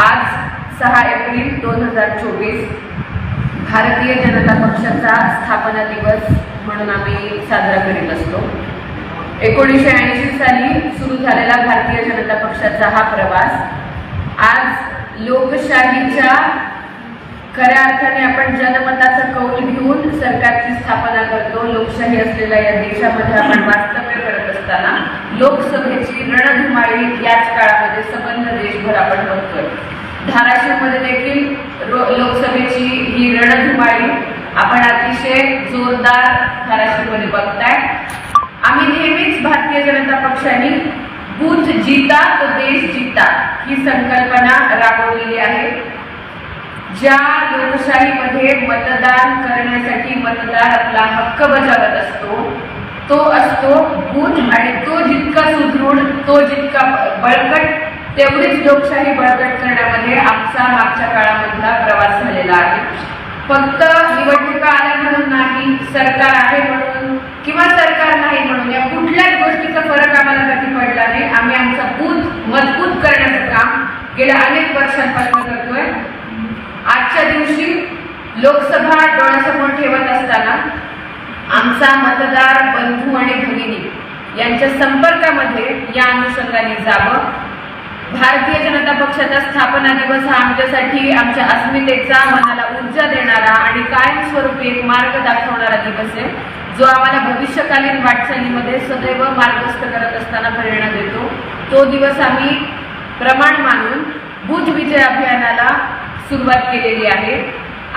आज सहा एप्रिल दोन हजार चोवीस भारतीय जनता पक्षाचा स्थापना दिवस म्हणून आम्ही साजरा करीत असतो. एकोणीसशे ऐंशी साली सुरू झालेला भारतीय जनता पक्षाचा हा प्रवास आज लोकशाहीच्या खऱ्या अर्थाने आपण जनमताचा कौल घेऊन सरकारची स्थापना करतो. लोकशाही असलेल्या या देशामध्ये आपण वास्तव्य करत असताना लोकसभेची रणधुमाळी याच काळामध्ये सबंध देशभर आपण बघतोय. धाराशिवमध्ये देखील लोकसभेची ही रणधुमाळी आपण अतिशय जोरदार धाराशिवमध्ये बघताय. आम्ही नेहमीच भारतीय जनता पक्षाने बूथ जीता तो देश जीता ही संकल्पना राबवलेली आहे. ज्या लोकशाहीमध्ये मतदान करण्यासाठी मतदार आपला हक्क बजावत असतो तो असतो बूथ आणि तो जितका सुदृढ तो जितका बळकट तेवढीच लोकशाही बळकट करण्यामध्ये आमचा मागच्या काळामधला प्रवास झालेला आहे. फक्त निवडणुका आल्या म्हणून नाही सरकार आहे म्हणून किंवा सरकार नाही म्हणून या कुठल्याच गोष्टीचा फरक आम्हाला कधी पडला नाही. आम्ही आमचा बूथ मजबूत करण्याचं काम गेल्या अनेक वर्षांपासून करतोय. आजच्या दिवशी लोकसभा डोळ्यासमोर ठेवत असताना आमचा मतदार बंधू आणि भगिनी यांच्या संपर्कामध्ये या अनुषंगाने जावं. भारतीय जनता पक्षाचा स्थापना दिवस हा आमच्यासाठी आमच्या अस्मितेचा मनाला ऊर्जा देणारा आणि कायमस्वरूपी एक मार्ग दाखवणारा दिवस आहे. जो आम्हाला भविष्यकालीन वाटचालीमध्ये सदैव मार्गस्थ करत असताना प्रेरणा देतो. तो दिवस आम्ही प्रमाण मानून बुध विजय अभियानाला सुरुवात केलेली आहे.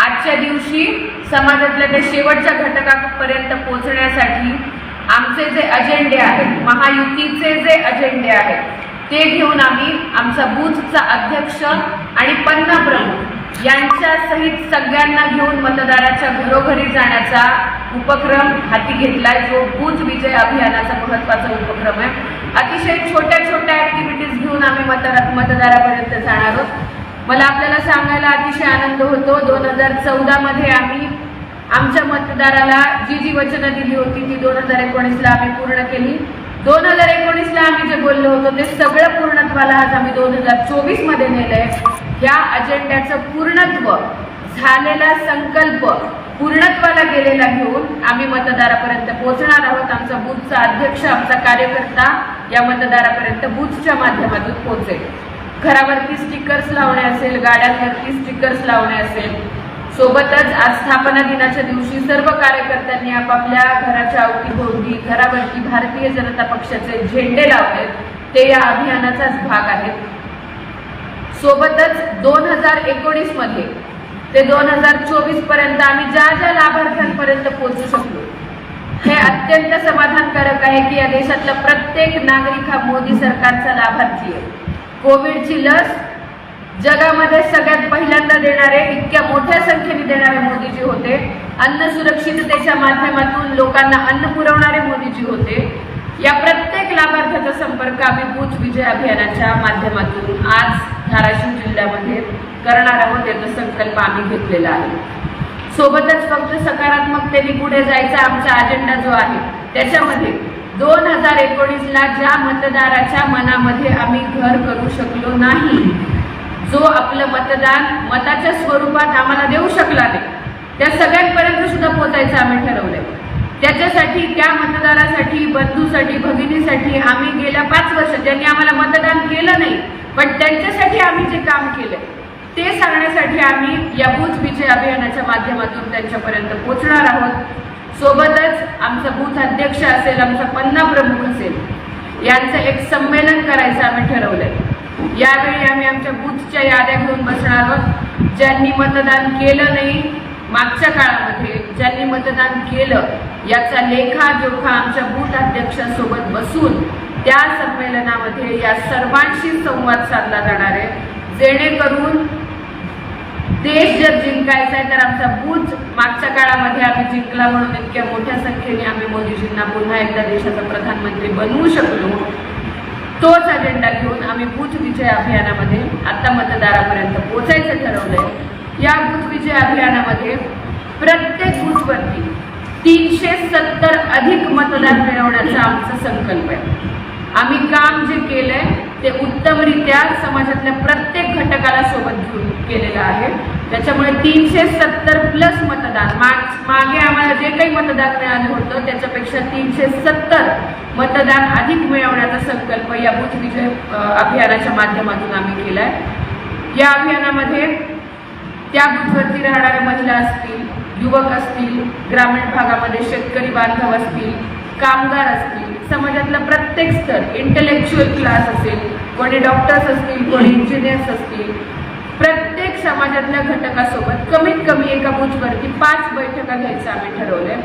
आजच्या दिवशी समाजातल्या त्या शेवटच्या घटकापर्यंत पोहोचण्यासाठी आमचे जे अजेंडे आहेत महायुतीचे जे अजेंडे आहेत ते घेऊन आम्ही आमचा बूथचा अध्यक्ष आणि पन्ना प्रमुख यांच्यासहित सगळ्यांना घेऊन मतदाराच्या घरोघरी जाण्याचा उपक्रम हाती घेतलाय. जो बूथ विजय अभियानाचा महत्त्वाचा उपक्रम आहे. अतिशय छोट्या छोट्या ऍक्टिव्हिटीज घेऊन आम्ही मतदार मतदारापर्यंत जाणार आहोत. मला आपल्याला सांगायला अतिशय आनंद होतो. दोन हजार चौदा मध्ये आम्ही आमच्या मतदाराला जी जी वचनं दिली होती ती दोन हजार एकोणीसला आम्ही पूर्ण केली. दोन हजार एकोणीसला आम्ही जे बोललो होतो ते सगळं पूर्णत्वाला आज आम्ही दोन हजार चोवीसमध्ये नेलंय. या अजेंड्याचं पूर्णत्व झालेला संकल्प पूर्णत्वाला गेलेला घेऊन आम्ही मतदारापर्यंत पोहोचणार आहोत. आमचा बूथचा अध्यक्ष आमचा कार्यकर्ता या मतदारापर्यंत बूथच्या माध्यमातून पोहोचेल. घरावरती स्टिकर्स लावणे असेल गाड्यांवरती स्टिकर्स लावणे असेल सोबतच आज स्थापना दिनाच्या दिवशी सर्व कार्यकर्त्यांनी आपापल्या घराच्या अवतीभोवती घरावरती भारतीय जनता पक्षाचे झेंडे लावले. ते या अभियानाचाच भाग आहेत. सोबतच दोन हजार एकोणीसमध्ये ते दोन हजार चोवीसपर्यंत आम्ही ज्या ज्या लाभार्थ्यांपर्यंत पोहोचू शकलो हे अत्यंत समाधानकारक आहे की या देशातला प्रत्येक नागरिक हा मोदी सरकारचा लाभार्थी आहे. कोविडची लस जगामध्ये सगळ्यात पहिल्यांदा देणारे इतक्या मोठ्या संख्येने देणारे मोदीजी होते. अन्न सुरक्षिततेच्या माध्यमातून लोकांना अन्न पुरवणारे मोदीजी होते. या प्रत्येक लाभार्थ्याचा संपर्क आम्ही बूथ विजय अभियानाच्या माध्यमातून आज धाराशिव जिल्ह्यामध्ये करणार आहोत. याचा संकल्प आम्ही घेतलेला आहे. सोबतच फक्त सकारात्मकतेने पुढे जायचा आमचा अजेंडा जो आहे त्याच्यामध्ये दोन हजार एकोणीसला ज्या मतदाराच्या मनामध्ये आम्ही घर करू शकलो नाही जो आपलं मतदान मताच्या स्वरूपात आम्हाला देऊ शकला नाही त्या सगळ्यांपर्यंत सुद्धा पोचायचं आम्ही ठरवलंय. त्याच्यासाठी त्या मतदारासाठी बंधूसाठी भगिनीसाठी आम्ही गेल्या पाच वर्ष ज्यांनी आम्हाला मतदान केलं नाही पण त्यांच्यासाठी आम्ही जे काम केलंय ते सांगण्यासाठी आम्ही या बूथ विजय अभियानाच्या माध्यमातून त्यांच्यापर्यंत पोहोचणार आहोत. सोबतच आमचा बूथ अध्यक्ष असेल आमचा पन्ना प्रमुख असेल यांचं एक संमेलन करायचं आम्ही ठरवलंय. यावेळी आम्ही आमच्या बूथच्या याद्या घेऊन बसणार आहोत. ज्यांनी मतदान केलं नाही मागच्या काळामध्ये ज्यांनी मतदान केलं याचा लेखाजोखा आमच्या बूथ अध्यक्षांसोबत बसून त्या संमेलनामध्ये या सर्वांशी संवाद साधला जाणार आहे. जेणेकरून देश जर जिंकायचा आहे तर आमचा बूथ मागच्या काळामध्ये आम्ही जिंकला म्हणून इतक्या मोठ्या संख्येने आम्ही मोदीजींना पुन्हा एकदा देशाचा प्रधानमंत्री बनवू शकलो. तोच अजेंडा घेऊन आम्ही बूथ विजय अभियानामध्ये आता मतदारापर्यंत पोहोचायचं ठरवलंय. या बूथ विजय अभियानामध्ये प्रत्येक बूथवरती तीनशे सत्तर अधिक मतदान मिळवण्याचा आमचा संकल्प आहे. आम्ही काम जे केलंय ते उत्तमरित्या समाजातल्या प्रत्येक घटकाला घेऊन केलेलं आहे. त्याच्यामुळे तीनशे सत्तर प्लस मतदान माग मागे आम्हाला जे काही मतदान मिळालं होतं त्याच्यापेक्षा तीनशे सत्तर मतदान अधिक मिळवण्याचा संकल्प या बुथ विजय अभियानाच्या माध्यमातून आम्ही केला आहे या अभियानामध्ये त्या बुथवरती राहणाऱ्या महिला असतील युवक असतील ग्रामीण भागामध्ये शेतकरी बांधव असतील कामगार असतील समाजातला प्रत्येक स्तर इंटेलेक्च्युअल क्लास असेल कोणी डॉक्टर्स असतील कोणी इंजिनियर्स असतील प्रत्येक समाजातल्या घटकासोबत कमीत कमी एका बूथवरती पाच बैठका घ्यायचं आम्ही ठरवलंय.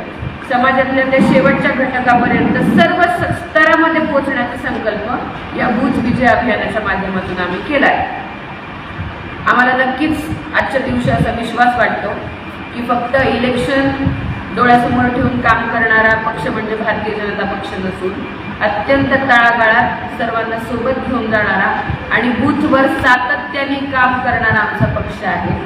समाजातल्या त्या शेवटच्या घटकापर्यंत सर्व स्तरामध्ये पोहोचण्याचा संकल्प या भूज विजय अभियानाच्या माध्यमातून आम्ही केलाय. आम्हाला नक्कीच आजच्या दिवशी असा विश्वास वाटतो की फक्त इलेक्शन डोळ्यासमोर ठेवून काम करणारा पक्ष म्हणजे भारतीय जनता पक्ष नसून अत्यंत तळागाळात सर्वांना सोबत घेऊन जाणारा आणि बूथवर सातत्याने काम करणारा आमचा पक्ष आहे.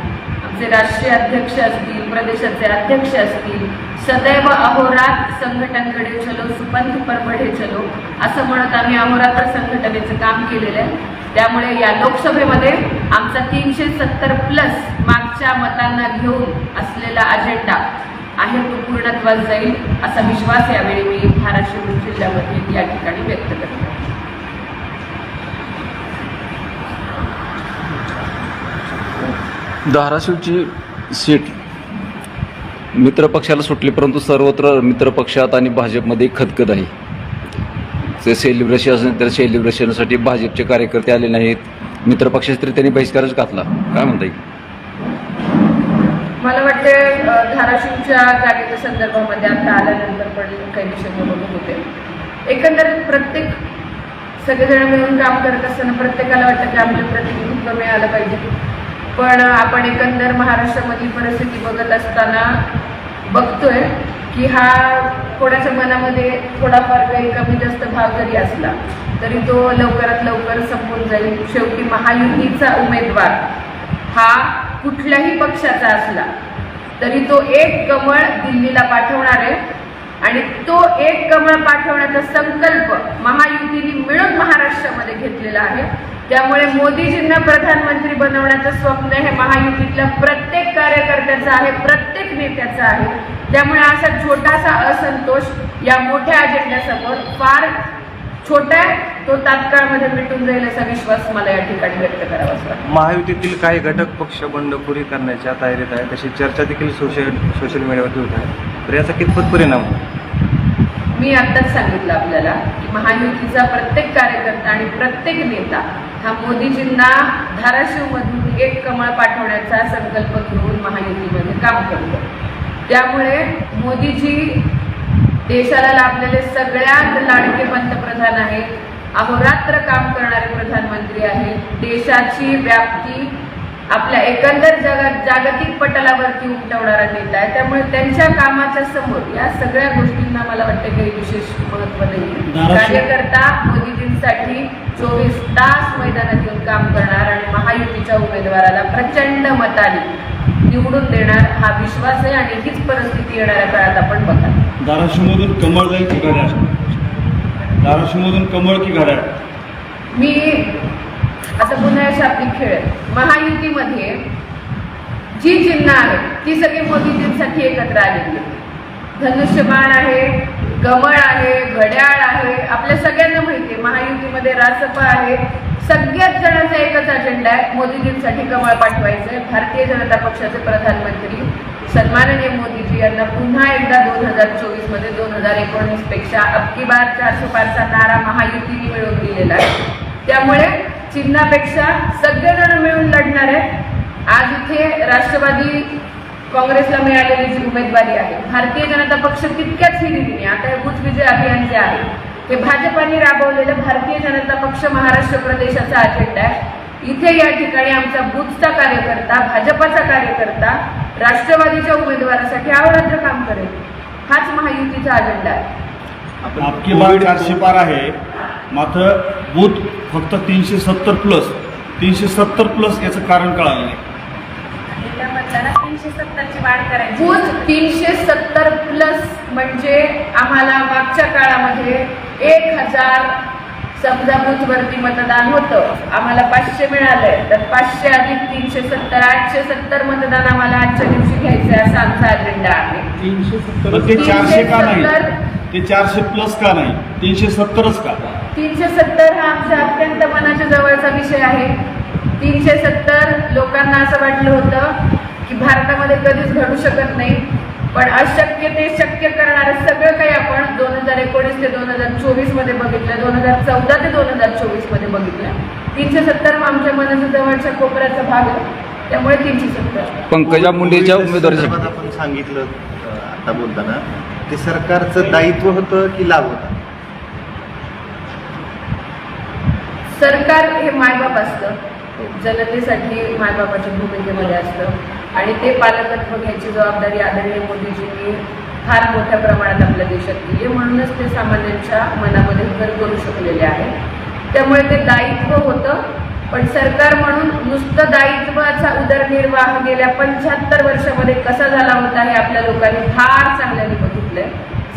आमचे राष्ट्रीय अध्यक्ष असतील प्रदेशाचे अध्यक्ष असतील सदैव अहोरात संघटनकडे चलो सुपंथ पर बढे चलो असं म्हणत आम्ही अहोरात्र संघटनेचं काम केलेलं आहे. त्यामुळे या लोकसभेमध्ये आमचा तीनशे सत्तर प्लस मागच्या मतांना घेऊन असलेला अजेंडा आहे तो पूर्णत्वास जाईल असा विश्वास यावेळी मी धाराशिव जिल्ह्यामध्ये या ठिकाणी व्यक्त करते. धाराशिवची सीट मित्रपक्षाला सुटली परंतु सर्वत्र मित्रपक्षात आणि भाजपमध्ये खदखद आहे. ते सेलिब्रेशन असेल तर सेलिब्रेशनसाठी भाजपचे कार्यकर्ते आले नाहीत. मित्रपक्षाचे तरी त्यांनी बहिष्कारच घातला. काय म्हणता येईल ते धाराशिवच्या जागेच्या संदर्भामध्ये आता आल्यानंतर पण काही विषय बोलत होते. एकंदरीत प्रत्येक सगळेजण मिळून काम करत असताना प्रत्येकाला वाटतं की आपलं प्रतिनिधित्व मिळालं पाहिजे. पण आपण एकंदर महाराष्ट्रामधली परिस्थिती बघत असताना बघतोय की हा कोणाच्या मनामध्ये थोडाफार काही कमी जास्त भाग जरी असला तरी तो लवकरात लवकर संपून जाईल. शेवटी महायुतीचा उमेदवार हा कुठल्याही पक्षाचा असला तरी तो एक कमळ दिल्लीला पाठवणार आहे. आणि तो एक कमळ पाठवण्याचा संकल्प महायुतीने मिळून महाराष्ट्रामध्ये घेतलेला आहे. त्यामुळे मोदीजींना प्रधानमंत्री बनवण्याचं स्वप्न हे महायुतीतल्या प्रत्येक कार्यकर्त्याचं आहे प्रत्येक नेत्याचं आहे. त्यामुळे असा छोटासा असंतोष या मोठ्या अजेंड्यासमोर फार छोट्या तो तात्काळमध्ये मिटून जाईल असा विश्वास मला या ठिकाणी व्यक्त वाटतो. महायुतीतील काही घटक पक्ष बंडखोरी करण्याच्या तयारीत आहे तशी चर्चा देखील सोशल सोशल मीडियावरती होत आहे. तर याचा कितपत परिणाम? मी आत्ताच सांगितलं आपल्याला की महायुतीचा प्रत्येक कार्यकर्ता आणि प्रत्येक नेता हा मोदीजींना धाराशिवमधून एक कमळ पाठवण्याचा संकल्प घेऊन महायुतीमध्ये काम करतो. त्यामुळे मोदीजी देशाला लाभलेले सगळ्यात लाडके पंतप्रधान आहेत अहोरात्र काम करणारे प्रधानमंत्री आहेत. देशाची व्याप्ती आपल्या एकंदर जगात जागतिक पटलावरती उमटवणारा नेता आहे. त्यामुळे त्यांच्या कामाच्या समोर या सगळ्या गोष्टींना मला वाटतं काही विशेष महत्त्व नाही. कार्यकर्ता मोदीजींसाठी चोवीस तास मैदानात येऊन काम करणार आणि महायुतीच्या उमेदवाराला प्रचंड मताने निवडून देणार हा विश्वास आहे आणि हीच परिस्थिती येणाऱ्या काळात आपण बघा धाराशिवमधून कमळ जाईल धाराशिवमधून कमळ की घड्याळ मी आता पुन्हा शाब्दिक खेळ आहे. महायुतीमध्ये जी चिन्ह आहेत ती सगळी मोदीजींसाठी एकत्र आलेली आहेत धनुष्यबाण आहे कमळ आहे घड्याळ आहे आपल्या सगळ्यांना माहिती आहे महायुतीमध्ये रासप आहे सगळ्याच जणांचा एकच अजेंडा आहे. मोदीजींसाठी कमळ पाठवायचं भारतीय जनता पक्षाचे प्रधानमंत्री सन्माननीय मोदीजी यांना पुन्हा एकदा दोन हजार चोवीसमध्ये दोन हजार एकोणीसपेक्षा अबकी बार चारशे पाचचा नारा महायुतीने मिळवून दिलेला आहे. त्यामुळे चिन्हापेक्षा सगळेजण मिळून लढणार आहे आज इथे राष्ट्रवादी काँग्रेसला मिळालेली जी उमेदवारी आहे भारतीय जनता पक्ष तितक्याच हिरिरीने आता हे विजय अभियान जे आहे हे भाजपाने राबवलेलं भारतीय जनता पक्ष महाराष्ट्र प्रदेशाचा अजेंडा आहे. इथे या ठिकाणी आमचा बूथचा कार्यकर्ता भाजपाचा कार्यकर्ता राष्ट्रवादीच्या उमेदवारासाठी अहोरात्र काम करेल. हाच महायुतीचा अजेंडा आहे. आपकी बार चारशे पार आहे. मात्र बूथ फक्त तीनशे सत्तर प्लस तीनशे सत्तर प्लस याचं कारण कळालं नाही. तीनशे सत्तरची वाढ करायची बूथ तीनशे सत्तर प्लस म्हणजे आम्हाला मागच्या काळामध्ये एक हजार समजा बूथवरती मतदान होतं आम्हाला पाचशे मिळालंय. तर पाचशे अधिक तीनशे सत्तर आठशे सत्तर मतदान आम्हाला आजच्या दिवशी घ्यायचंय असा आमचा अजेंडा आहे. पण ते चारशे का नाही? 370 ते चारशे प्लस का नाही? तीनशे सत्तरच का? तीनशे सत्तर हा आमचा अत्यंत मनाच्या जवळचा विषय आहे. तीनशे सत्तर लोकांना असं वाटलं होतं की भारतामध्ये कधीच घडू शकत नाही. पण अशक्य ते शक्य करणारं सगळं काही आपण दोन हजार एकोणीस ते दोन हजार चोवीसमध्ये बघितलं दोन हजार चौदा ते दोन हजार चोवीसमध्ये बघितलं. तीनशे सत्तर आमच्या मनाच्या जवळच्या कोपऱ्याचा भाग आहे. त्यामुळे तीनशे सत्तर. पंकजा मुंडेच्या संदर्भात आपण सांगितलं आता बोलताना ते सरकारचं दायित्व होतं की लाभ होता? सरकार हे मायबाप असतं. जनतेसाठी मायबापाच्या भूमिकेमध्ये असतं. आणि ते पालकत्व घ्यायची जबाबदारी आदरणीय मोदीजींनी फार मोठ्या प्रमाणात आपल्या देशात दिली आहे. म्हणूनच ते सामान्यांच्या मनामध्ये घर करू शकलेले आहे. त्यामुळे ते दायित्व होतं. पण सरकार म्हणून नुसतं दायित्वाचा उदरनिर्वाह गेल्या पंच्याहत्तर वर्षामध्ये कसा झाला होता हे आपल्या लोकांनी फार चांगल्याने बघितलंय.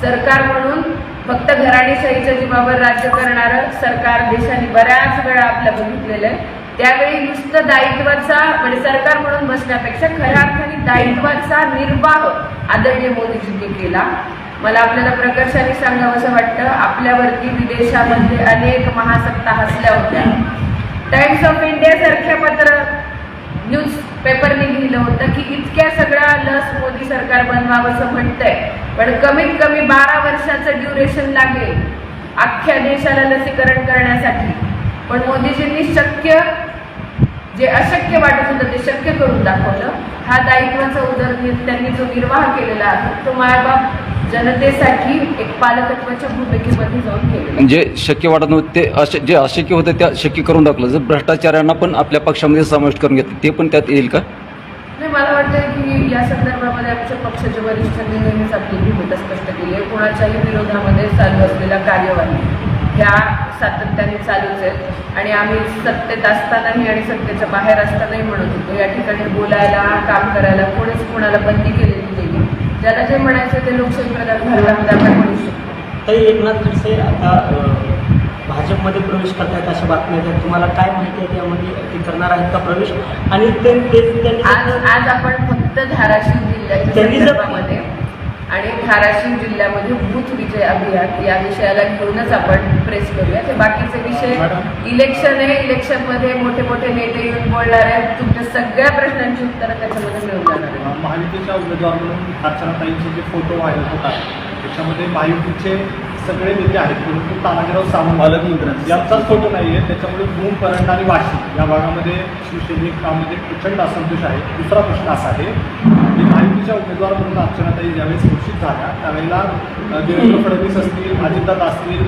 सरकार म्हणून फक्त घराणेशाहीच्या जीवावर राज्य करणारं सरकार देशाने बऱ्याच वेळा आपल्या बघितलेलं आहे. त्यावेळी नुसतं दायित्वाचा म्हणजे सरकार म्हणून बसण्यापेक्षा खऱ्या अर्थाने दायित्वाचा निर्वाह आदरणीय मोदीजींनी केला. मला आपल्याला प्रकर्षाने सांगावंसं वाटतं. आपल्यावरती विदेशामध्ये अनेक महासत्ता हसल्या होत्या. टाइम्स ऑफ इंडिया सारख्या पत्र न्यूज पेपरने लिहिलं होतं की इतक्या सगळ्या लस मोदी सरकार बनवावं असं म्हणतंय. पण कमीत कमी बारा वर्षाचं ड्युरेशन लागेल. अख्ख्या देशाला लसीकरण करण्यासाठी. पण मोदीजींनी शक्य जे अशक्य वाटत होतं ते शक्य करून दाखवलं. हा दायित्वाचा उदरनिर्वाह त्यांनी जो निर्वाह केलेला आहे तो मायबाप जनतेसाठी एक पालकत्वाच्या भूमिकेमध्ये जाऊन केलेला जे शक्य वाटत नव्हतं ते अश जे अशक्य होतं त्या शक्य करून दाखवलं जर भ्रष्टाचारांना पण आपल्या पक्षामध्ये समाविष्ट करून घेतलं ते पण त्यात येईल का? नाही मला वाटतं की या संदर्भामध्ये आमच्या पक्षाच्या वरिष्ठांनी नेहमीच आपली भूमिका स्पष्ट केली आहे. कोणाच्याही विरोधामध्ये चालू असलेल्या कार्यवाही ह्या सातत्याने चालूच आहेत. आणि आम्ही सत्तेत असतानाही आणि सत्तेच्या बाहेर असतानाही म्हणत होतो या ठिकाणी बोलायला काम करायला कोणीच कोणाला बंदी केलेली नाही. ज्याला जे म्हणायचं ते लोकशाही प्रधान भारतामध्ये आपण म्हणू शकतो ताई एकनाथ खडसे आता भाजपमध्ये प्रवेश करतायत अशा बातम्या आहेत. तुम्हाला काय माहिती आहे त्यामध्ये? ते करणार आहेत का प्रवेश? आणि ते आज आज आपण फक्त धाराशिव जिल्ह्याच्या संदर्भामध्ये आणि धाराशिव जिल्ह्यामध्ये बूथ विजय अभियान या विषयाला घेऊनच आपण प्रेस करूया. ते बाकीचे विषय इलेक्शन आहे इलेक्शनमध्ये मोठे मोठे नेते येऊन बोलणार आहेत. तुमच्या सगळ्या प्रश्नांची उत्तरं त्याच्यामध्ये मिळून जाणार आहेत. महायुतीच्या उमेदवार म्हणून अर्चनाताईंचे जे फोटो व्हायरल होतात त्याच्यामध्ये महायुतीचे सगळे नेते आहेत परंतु तानाजीराव सावंत पालकमंत्र्यांचे. यांचाच फोटो नाही आहे त्याच्यामुळे भूम परंड आणि वाशी या भागामध्ये शिवसैनिकांमध्ये प्रचंड असंतोष आहे. दुसरा प्रश्न असा आहे महायुतीच्या उमेदवार म्हणून अर्चनाताई ज्यावेळेस घोषित झाल्या त्यावेळेला देवेंद्र फडणवीस असतील अजितदादा असतील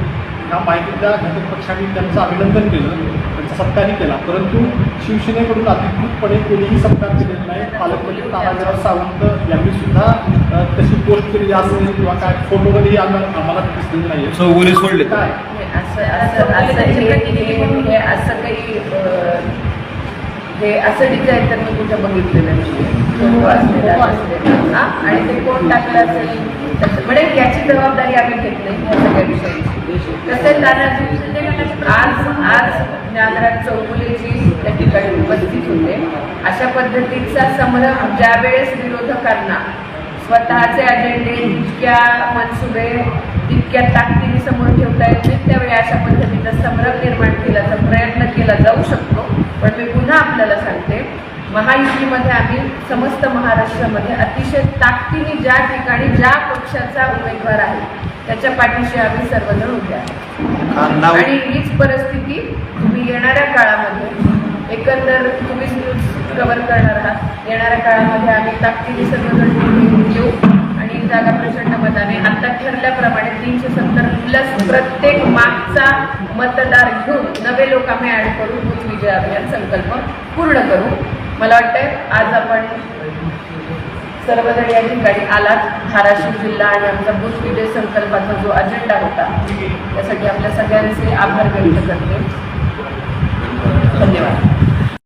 ह्या माहितीतल्या घटक पक्षांनी त्यांचं अभिनंदन केलं त्यांचा सत्कारही केला. परंतु शिवसेनेकडून अधिकृतपणे कोणीही सत्कार केलेला नाही. पालकमंत्री तानाजीराव सावंत यांनी सुद्धा तशी पोस्ट केलेली असेल किंवा काय फोटोमध्ये आम्हाला आम्हाला दिसलेलं नाही चौगुले सोडले. काय? हे असं असं असं असं काही हे असं डिझाईन तर मी कुठं बघितलेलं नाही आणि ते कोण टाकलं असेल तसं म्हणजे याची जबाबदारी आम्ही घेत नाही या सगळ्या विषयाची तसेच दादा आज आज ज्ञानराज चौगुलेजी त्या ठिकाणी उपस्थित होते अशा पद्धतीचा संभ्रम ज्या वेळेस विरोधकांना स्वतःचे अजेंडे जितक्या मनसुबे तितक्या ताकदीने समोर ठेवता येतील त्यावेळी अशा पद्धतीचा संभ्रम निर्माण केल्याचा प्रयत्न केला जाऊ शकतो पण मी पुन्हा आपल्याला सांगते महायुतीमध्ये आम्ही समस्त महाराष्ट्रामध्ये अतिशय ताकदीने ज्या ठिकाणी ज्या पक्षाचा उमेदवार आहे त्याच्या पाठीशी आम्ही सर्वजण उभे आणि हीच परिस्थिती तुम्ही येणाऱ्या काळामध्ये एकंदर तुम्ही न्यूज कव्हर करणार आहात. येणाऱ्या काळामध्ये आम्ही ताकदीने सर्वजण येऊ. आणि जागा प्रचंड मताने आता ठरल्याप्रमाणे तीनशे सत्तर प्लस प्रत्येक मागचा मतदार घेऊन नवे लोक आम्ही ॲड करू विजय अभियान संकल्प पूर्ण करू. मला वाटतं आज आपण सर्वजण या ठिकाणी आलात. धाराशिव जिल्हा आणि आमचा बुथ विजय संकल्पाचा जो अजेंडा होता त्यासाठी आपल्या सगळ्यांचे आभार व्यक्त करते. धन्यवाद.